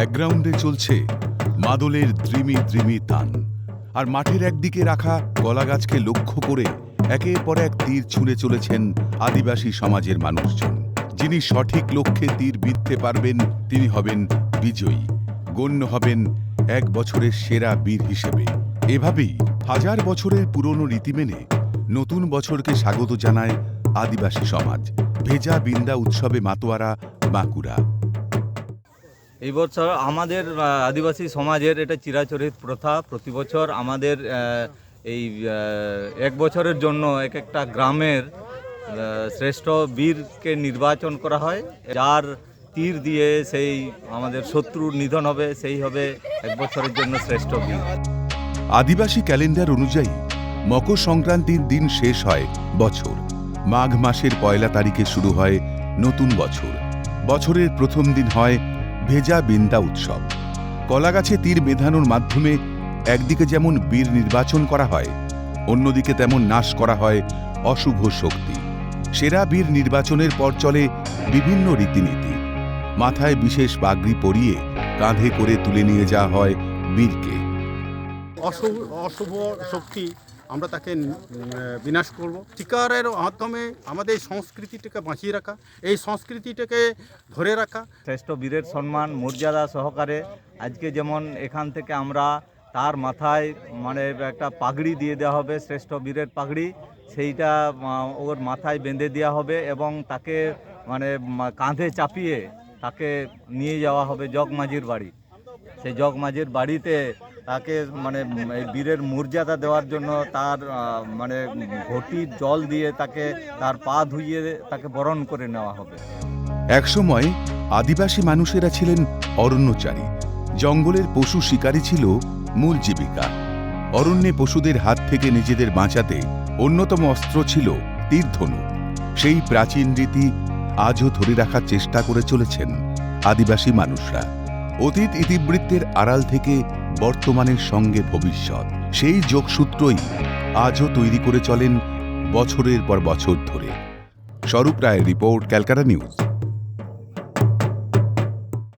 ব্যাকগ্রাউন্ডে চলছে মাদলের দ্রিমি দ্রিমি তান। আর মাঠের একদিকে রাখা কলা গাছকে লক্ষ্য করে একের পর এক তীর ছুঁড়ে চলেছেন আদিবাসী সমাজের মানুষজন। যিনি সঠিক লক্ষ্যে তীর বিঁধতে পারবেন, তিনি হবেন বিজয়ী। গণ্য হবেন এক বছরের সেরা বীর হিসেবে। এভাবেই হাজার বছরের পুরনো রীতি মেনে নতুন বছরকে স্বাগত জানায় আদিবাসী সমাজ। ভেজা বিন্দা উৎসবে মাতোয়ারা, বাঁকুড়া। এই বছর আমাদের আদিবাসী সমাজের এটা চিরাচরিত প্রথা। প্রতি বছর আমাদের এই এক বছরের জন্য এক একটা গ্রামের শ্রেষ্ঠ বীরকে নির্বাচন করা হয়। যার তীর দিয়ে সেই আমাদের শত্রুর নিধন হবে, সেই হবে এক বছরের জন্য শ্রেষ্ঠ বীর। আদিবাসী ক্যালেন্ডার অনুযায়ী মকর সংক্রান্তির দিন শেষ হয় বছর। মাঘ মাসের পয়লা তারিখে শুরু হয় নতুন বছর। বছরের প্রথম দিন হয় ভেজা বিন্দা উৎসব। কলাগাছে তীর বেঁধানোর মাধ্যমে একদিকে যেমন বীর নির্বাচন করা হয়, অন্যদিকে তেমন নাশ করা হয় অশুভ শক্তি। সেরা বীর নির্বাচনের পর চলে বিভিন্ন রীতিনীতি। মাথায় বিশেষ পাগড়ি পরিয়ে কাঁধে করে তুলে নিয়ে যাওয়া হয় বীরকে। অশুভ অশুভ শক্তি আমরা তাকে বিনাশ করব। শিকারের মাধ্যমে আমাদের এই সংস্কৃতিটাকে বাঁচিয়ে রাখা, এই সংস্কৃতিটাকে ধরে রাখা। শ্রেষ্ঠ বীরের সম্মান, মর্যাদা সহকারে আজকে যেমন এখান থেকে আমরা তার মাথায় মানে একটা পাগড়ি দিয়ে দেওয়া হবে, শ্রেষ্ঠ বীরের পাগড়ি, সেইটা ওর মাথায় বেঁধে দেওয়া হবে এবং তাকে মানে কাঁধে চাপিয়ে তাকে নিয়ে যাওয়া হবে জগমাঝির বাড়ি। সেই জগমাঝির বাড়িতে তাকে মানে বীরের মর্যাদা দেওয়ার জন্য তার মানে ঘটির জল দিয়ে তাকে তার পা ধুইয়ে তাকে বরণ করে নেওয়া হবে। একসময় আদিবাসী মানুষেরা ছিলেন অরণ্যচারী। জঙ্গলের পশু শিকারী ছিল মূল জীবিকা। অরণ্যে পশুদের হাত থেকে নিজেদের বাঁচাতে অন্যতম অস্ত্র ছিল তীরধনু। সেই প্রাচীন রীতি আজও ধরে রাখার চেষ্টা করে চলেছেন আদিবাসী মানুষরা। অতীত ইতিবৃত্তের আড়াল থেকে বর্তমানের সঙ্গে ভবিষ্যৎ। সেই যোগসূত্রই আজও তৈরি করে চলেন বছরের পর বছর ধরে। স্বরূপ রায়ের রিপোর্ট, ক্যালকাটা নিউজ।